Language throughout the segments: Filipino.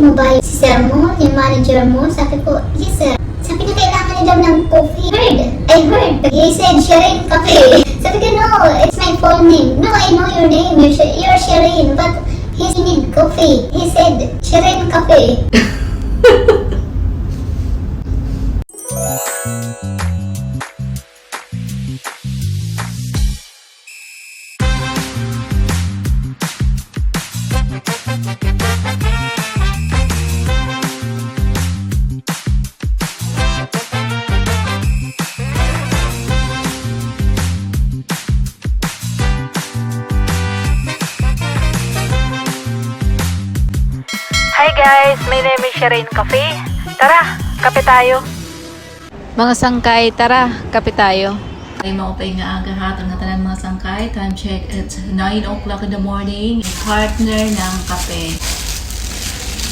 mo ba si sir mo, yung manager mo? Sabi ko, yes sir. Sabi niya, kailangan niya daw ng coffee. Heard. I heard. He said, Shireen Cafe. Sabi ko, no, it's my full name. No, I know your name. You're, Sh- you're Shireen. But he need coffee. He said, Shireen Cafe. Hi guys, my name is Shireen Cafe. Tara, kape tayo. Mga sangkay, tara, kape tayo. Ay maupay nga aga hatang nga tanan mga sangkay. Time check, it's 9 o'clock in the morning. Partner ng kape.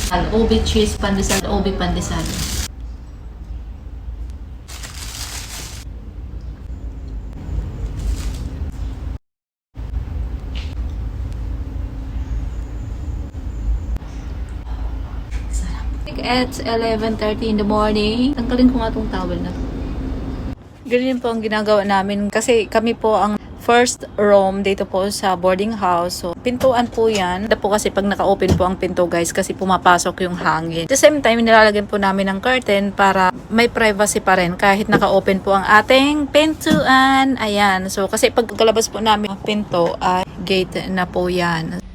Al-Obi cheese pandesal, Obi pandesal. It's 11.30 in the morning. Tanggalin ko nga tong towel na. Ganyan po ang ginagawa namin kasi kami po ang first room dito po sa boarding house. So, pintuan po yan. Ito po kasi pag naka-open po ang pinto guys kasi pumapasok yung hangin. At the same time, nilalagyan po namin ng curtain para may privacy pa rin kahit naka-open po ang ating pintuan. Ayan. So, kasi pagkalabas po namin ang pinto ay gate na po yan.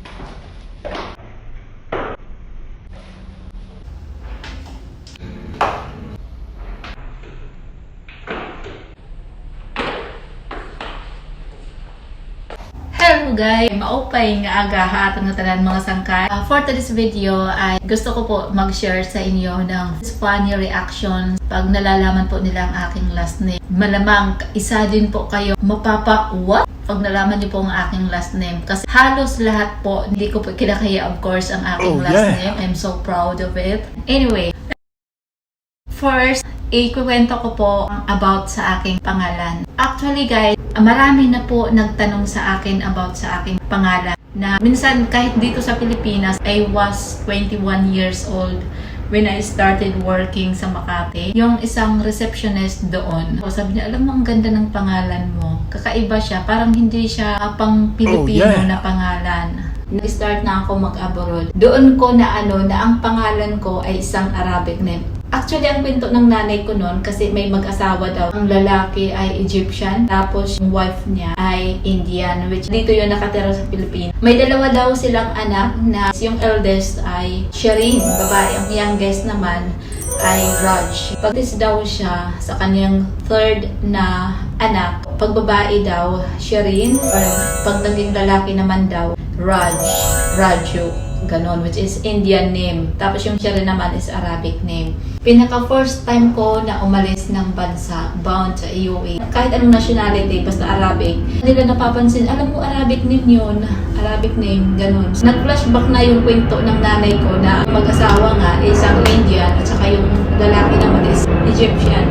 Guys! Maupay nga aga ha atong tanan mga sangkay. Uh, for today's video ay gusto ko po mag-share sa inyo ng funny reaction pag nalalaman po nila ang aking last name. Malamang isa din po kayo mapapa what? Pag nalaman niyo po ang aking last name. Kasi halos lahat po, hindi ko po kinakaya of course ang aking Oh, last yeah. name. I'm so proud of it. Anyway, First, ikukwento ko po about sa aking pangalan. Actually guys, marami na po nagtanong sa akin about sa aking pangalan. Na minsan kahit dito sa Pilipinas, I was 21 years old when I started working sa Makati. Yung isang receptionist doon, sabi niya, alam mo ang ganda ng pangalan mo. Kakaiba siya, parang hindi siya pang Pilipino Oh, yeah. na pangalan. Nag-start na ako mag-abroad. Doon ko na ano, na ang pangalan ko ay isang Arabic name. Actually, ang pinto ng nanay ko noon, kasi may mag-asawa daw. Ang lalaki ay Egyptian, tapos yung wife niya ay Indian, which dito yun nakatira sa Pilipinas. May dalawa daw silang anak na yung eldest ay Shireen, babae. Ang youngest naman ay Raj. Pagtis daw siya sa kanyang third na anak. Pag babae daw, Shireen. Or pag naging lalaki naman daw, Raj. Raju. Ganon, which is Indian name. Tapos yung Shireen naman is Arabic name. Pinaka first time ko na umalis ng bansa, bound sa UAE. Kahit anong nationality, basta Arabic. Nila napapansin, alam mo Arabic name yun. Arabic name, ganun. Nag-flashback na yung kwento ng nanay ko na mag-asawa nga isang Indian at saka yung lalaki naman is Egyptian.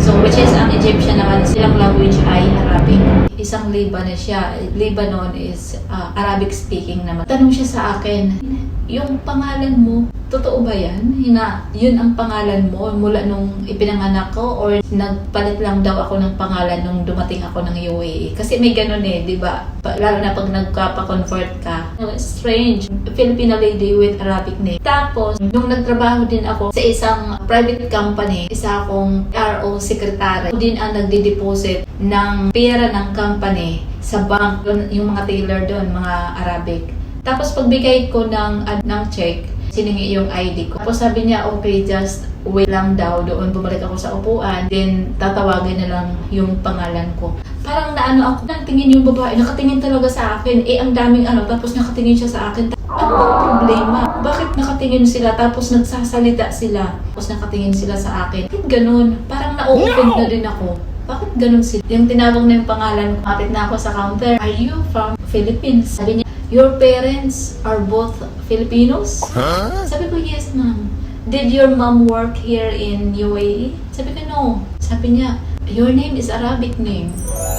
So, which is ang Egyptian naman, silang language ay Arabic. Isang Lebanese siya. Lebanon is uh, Arabic speaking naman. Tanong siya sa akin, yung pangalan mo, totoo ba yan? Hina, yun ang pangalan mo mula nung ipinanganak ko or nagpalit lang daw ako ng pangalan nung dumating ako ng UAE? Kasi may ganun eh, di ba? Lalo na pag nagpapa-convert ka. Strange. Filipino lady with Arabic name. Tapos, nung nagtrabaho din ako sa isang private company, isa akong RO secretary. Ako din ang nagdi-deposit ng pera ng company sa bank. Yun- Yung mga tailor doon, mga Arabic. Tapos pagbigay ko ng, ad- ng check, siningi yung ID ko. Tapos sabi niya, okay, just wait lang daw doon. Bumalik ako sa upuan. Then, tatawagin na lang yung pangalan ko. Parang naano ako, nakatingin yung babae, nakatingin talaga sa akin. Eh, ang daming ano, tapos nakatingin siya sa akin. Ano ang problema? Bakit nakatingin sila tapos nagsasalita sila? Tapos nakatingin sila sa akin. Bakit ganun? Parang na-open na din ako. Bakit ganun sila? Yung tinawag na yung pangalan ko, kapit na ako sa counter. Are you from Philippines? Sabi niya, your parents are both Filipinos? Huh? Sabi ko, yes ma'am. Did your mom work here in UAE? Sabi ko, no. Sabi niya, your name is Arabic name.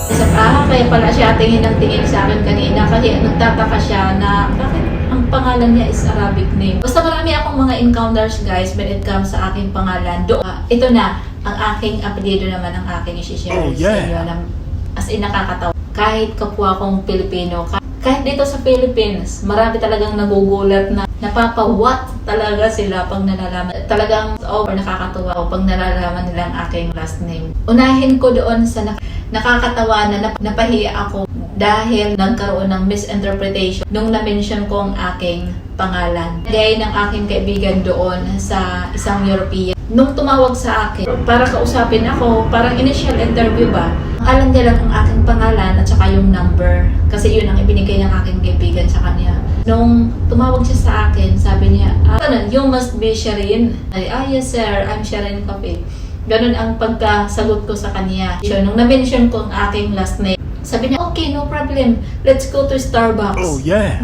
Sabi, ah, kaya pala siya tingin ng tingin sa akin kanina kasi nagtataka siya na bakit ang ang pangalan niya is Arabic name. Basta marami akong mga encounters guys when it comes sa aking pangalan. Do, ah, ito na, ang aking apelyido naman ang aking isi-share Oh, sa yeah. inyo. na- As in nakakatawa. Kahit kapwa kong Pilipino, ka- kahit dito sa Philippines, marami talagang nagugulat na napapawat talaga sila pag nalalaman. Talagang over nakakatuwa ako pag nalalaman nila ang aking last name. Unahin ko doon sa nak- nakakatawa na nap- napahiya ako dahil nagkaroon ng misinterpretation nung na-mention ko ang aking pangalan. Gaya ng aking kaibigan doon sa isang European. Nung tumawag sa akin, para kausapin ako, parang initial interview ba, alam niya lang ang aking pangalan at saka yung number. Kasi yun ang ibinigay ng aking kaibigan sa kanya. Nung tumawag siya sa akin, sabi niya, ah, ano, you must be Shireen. Ay, ah, yes sir, I'm Shireen Kape. Ganun ang pagkasagot ko sa kanya. So, nung na-mention ko ang aking last name, sabi niya, okay, no problem. Let's go to Starbucks. Oh yeah.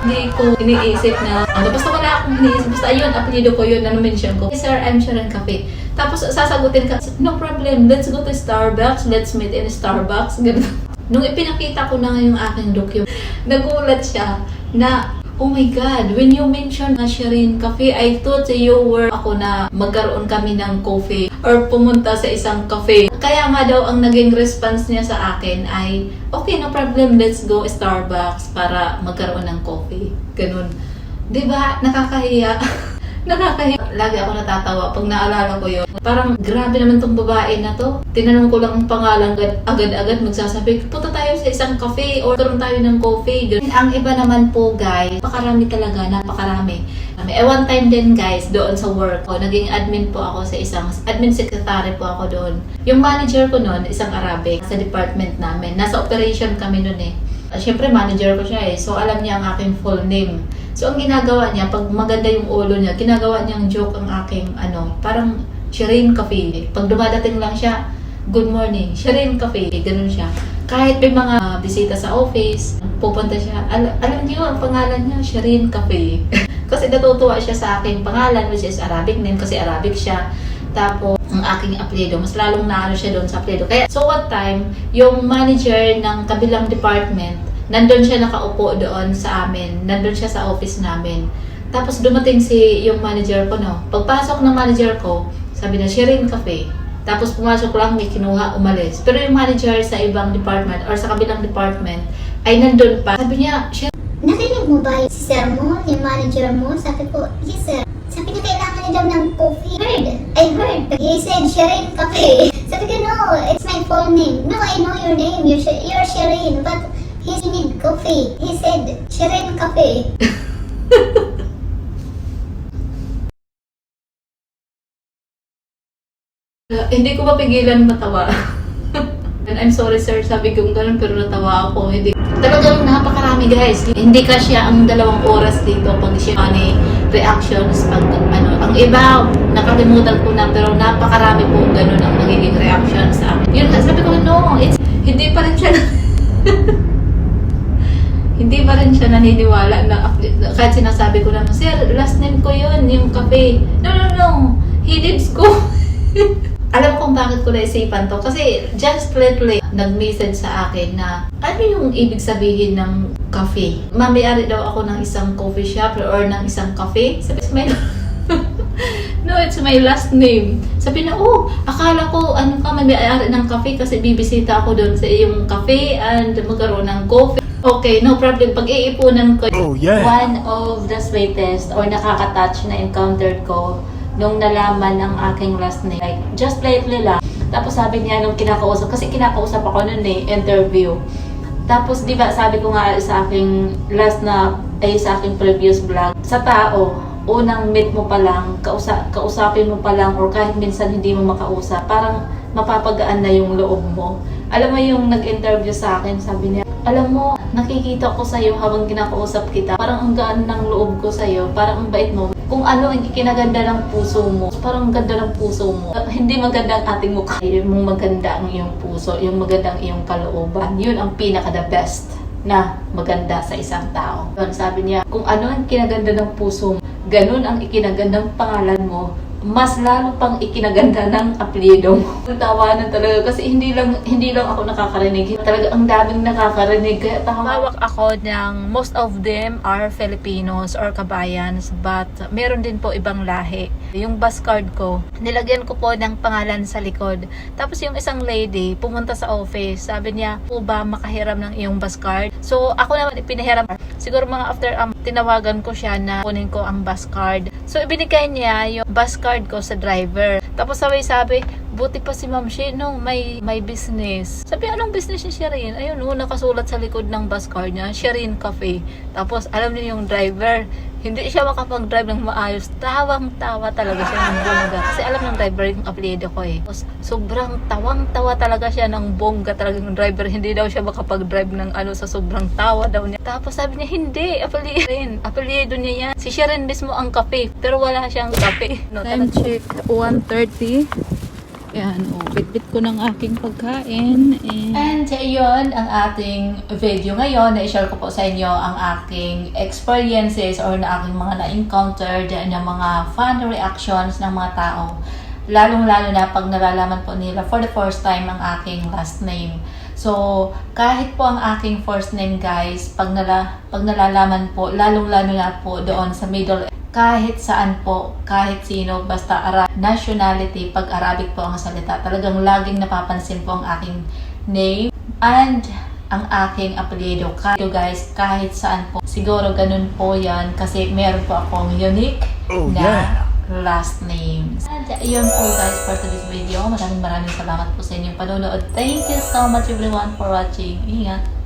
Hindi ko iniisip na, ano, basta wala akong iniisip. Basta ayun, apelido ko yun, na mention ko. Hey, sir, I'm Sharon Cafe. Tapos sasagutin ka, no problem, let's go to Starbucks, let's meet in Starbucks. Ganun. Nung ipinakita ko na yung aking document, nagulat siya na, oh my God, when you mentioned na Sharon Cafe, I thought you were ako na magkaroon kami ng coffee or pumunta sa isang cafe. Kaya nga daw ang naging response niya sa akin ay, okay, no problem, let's go Starbucks para magkaroon ng coffee. Ganun. ba Nakakahiya. Nakakahiya. Lagi ako natatawa pag naalala ko yun. Parang grabe naman tong babae na to. Tinanong ko lang ang pangalan agad- agad-agad magsasabi, punta tayo sa isang cafe or karoon tayo ng coffee. Ganun. Ang iba naman po guys, napakarami talaga, napakarami. Eh, one time din guys, doon sa work ko, naging admin po ako sa isang, admin secretary po ako doon. Yung manager ko noon, isang Arabic, sa department namin. Nasa operation kami noon eh. Uh, manager ko siya eh. So, alam niya ang aking full name. So, ang ginagawa niya, pag maganda yung ulo niya, ginagawa niyang joke ang aking, ano, parang Shireen Cafe. Pag dumadating lang siya, good morning, Shireen Cafe. Ganun siya. Kahit may mga bisita sa office, pupunta siya, al- alam niyo, ang pangalan niya, Shireen Cafe. kasi natutuwa siya sa aking pangalan, which is Arabic name, kasi Arabic siya. Tapos, ang aking apelyido, mas lalong naano siya doon sa apelyido. Kaya, so one time, yung manager ng kabilang department, nandun siya nakaupo doon sa amin. Nandun siya sa office namin. Tapos dumating si yung manager ko, no. Pagpasok ng manager ko, sabi na, Shireen Cafe. Tapos pumasok lang, may kinuha, umalis. Pero yung manager sa ibang department or sa kabilang department ay nandun pa. Sabi niya, Shireen, Narinig mo ba si sir mo, yung manager mo? Sabi ko, yes sir. Sabi niya kailangan niya daw ng coffee. Heard. I heard. He said Shireen Cafe. Sabi ko, no, it's my full name. No, I know your name. You're, Sh- you're Shireen. But he need coffee. He said Shireen Cafe. Uh, hindi ko mapigilan matawa. And I'm sorry sir, sabi ko ganun pero natawa ako. Hindi. Talagang napakarami guys. Hindi kasya ang dalawang oras dito pag siya ni reactions pag ano. Ang iba, nakalimutan ko na pero napakarami po ganun ang nagiging reaction sa akin. Yun, sabi ko no, it's, hindi pa rin siya hindi pa rin siya naniniwala na kahit sinasabi ko naman, Sir, last name ko yun, yung cafe. No, no, no. He did school. Alam kong bakit ko naisipan to. Kasi just lately, nag-message sa akin na ano yung ibig sabihin ng cafe? Mamayari daw ako ng isang coffee shop or ng isang cafe. Sabi, my... no, it's my last name. Sabi na, oh, akala ko ano ka mamayari ng cafe kasi bibisita ako doon sa iyong cafe and magkaroon ng coffee. Okay, no problem. Pag-iipunan ko Oh yeah. One of the sweetest or nakaka-touch na encountered ko nung nalaman ang aking last name. Like, just lately lang. Tapos sabi niya nung kinakausap, kasi kinakausap ako noon eh, interview. Tapos, di ba, sabi ko nga sa aking last na, ay sa aking previous vlog, sa tao, unang meet mo pa lang, kausa, kausapin mo pa lang, or kahit minsan hindi mo makausap, parang mapapagaan na yung loob mo. Alam mo yung nag-interview sa akin, sabi niya, alam mo, nakikita ko sa'yo habang kinakausap kita, parang ang gaan ng loob ko sa'yo, parang ang bait mo. Kung ano ang kinaganda ng puso mo, parang ang ganda ng puso mo. Hindi maganda ang ating mukha, yung maganda ang iyong puso, yung maganda ang iyong kalooban. Yun ang pinaka the best na maganda sa isang tao. Sabi niya, kung ano ang kinaganda ng puso mo, ganun ang ikinagandang pangalan mo, mas lalo pang ikinaganda ng apelyido mo. Tawanan talaga kasi hindi lang hindi lang ako nakakarinig. Talaga ang daming nakakarinig. Kaya tawag ako ng most of them are Filipinos or kabayans but meron din po ibang lahi. Yung bus card ko, nilagyan ko po ng pangalan sa likod. Tapos yung isang lady pumunta sa office. Sabi niya, po ba makahiram ng iyong bus card? So ako naman pinahiram. Siguro mga after um, tinawagan ko siya na kunin ko ang bus card. So ibinigay niya yung bus card ko sa driver. Tapos sabay sabi, buti pa si Ma'am Shi nung may may business. Sabi, anong business ni Sherin? Ayun, oh, nakasulat sa likod ng bus card niya, Sherin Cafe. Tapos alam niyo yung driver, hindi siya makapag-drive ng maayos. Tawang-tawa talaga siya ng bongga. Kasi alam ng driver yung apelyido ko eh. Tapos, sobrang tawang-tawa talaga siya ng bongga talaga yung driver. Hindi daw siya makapag-drive ng ano sa sobrang tawa daw niya. Tapos sabi niya, hindi, apelyido rin. Apelyido niya yan. Si Sharon mismo ang kape. Pero wala siyang kape. No, Time check, 1.30. Yan, oh, bit-bit ko ng aking pagkain. And, And yun ang ating video ngayon. Na-share ko po sa inyo ang aking experiences or na aking mga na-encountered na mga fun reactions ng mga tao. Lalong-lalo na pag nalalaman po nila for the first time ang aking last name. So, kahit po ang aking first name guys, pag, nala, pag nalalaman po, lalong-lalo na po doon sa middle kahit saan po, kahit sino, basta Ara- nationality, pag Arabic po ang salita, talagang laging napapansin po ang aking name and ang aking apelyido. Kahit guys, kahit saan po. Siguro ganun po yan kasi meron po akong unique na last name. And yun po guys for today's video. Maraming maraming salamat po sa inyong panonood. Thank you so much everyone for watching. Ingat!